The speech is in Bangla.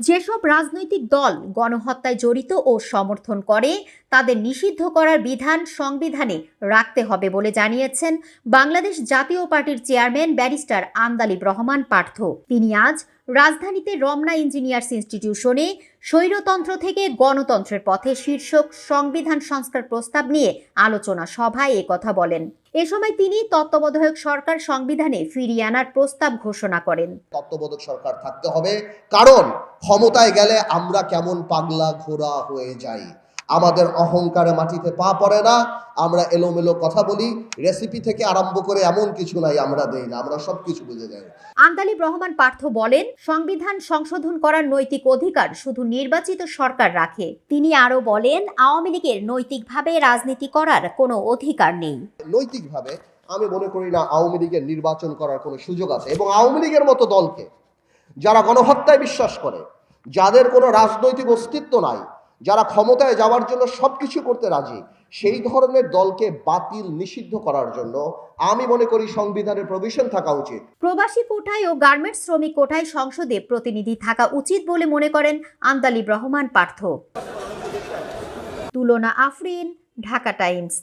যেসব রাজনৈতিক দল গণহত্যায় জড়িত ও সমর্থন করে, তাদের নিষিদ্ধ করার বিধান সংবিধানে রাখতে হবে বলে জানিয়েছেন বাংলাদেশ জাতীয় পার্টির চেয়ারম্যান ব্যারিস্টার আন্দালিব রহমান পার্থ। তিনি আজ রাজধানীতে রমনা ইঞ্জিনিয়ার্স ইনস্টিটিউশনে স্বৈরতন্ত্র থেকে গণতন্ত্রের পথে শীর্ষক সংবিধান সংস্কার প্রস্তাব নিয়ে আলোচনা সভায় কথা বলেন। এ সময় তিনি তত্ত্বাবধায়ক সরকার সংবিধানে ফিরিয়ে আনার প্রস্তাব ঘোষণা করেন। তত্ত্বাবধায়ক সরকার থাকতে হবে। কারণ ক্ষমতায় গেলে আমরা কেমন পাগলা ঘোরা হয়ে যাই। আমাদের অহংকারে মাটিতে পা পড়ে না। আমরা এলোমেলো কথা বলি রেসিপি থেকে আরম্ভ করে এমন কিছু নাই আমরা দেই না আমরা সব কিছু বুঝে যাই। আন্দালিব রহমান পার্থ বলেন সংবিধান সংশোধন করার নৈতিক অধিকার শুধু নির্বাচিত সরকার রাখে। তিনি আরও বলেন আওয়ামী লীগের নৈতিকভাবে রাজনীতি করার কোনো অধিকার নেই। নৈতিকভাবে আমি মনে করি না আওয়ামী লীগের নির্বাচন করার কোনো সুযোগ আছে এবং আওয়ামী লীগের মতো দলকে যারা গণহত্যায় বিশ্বাস করে যাদের কোনো রাজনৈতিক অস্তিত্ব নাই যারা ক্ষমতায় যাওয়ার জন্য সব কিছু করতে রাজি, সেই ধরনের দলকে বাতিল নিষিদ্ধ করার জন্য আমি মনে করি সংবিধানের প্রভিশন থাকা উচিত। প্রবাসী কোটায় ও গার্মেন্টস শ্রমিক কোটায় সংসদে প্রতিনিধি থাকা উচিত বলে মনে করেন আন্দালিব রহমান পার্থ। তুলনা আফরিন, ঢাকা টাইমস।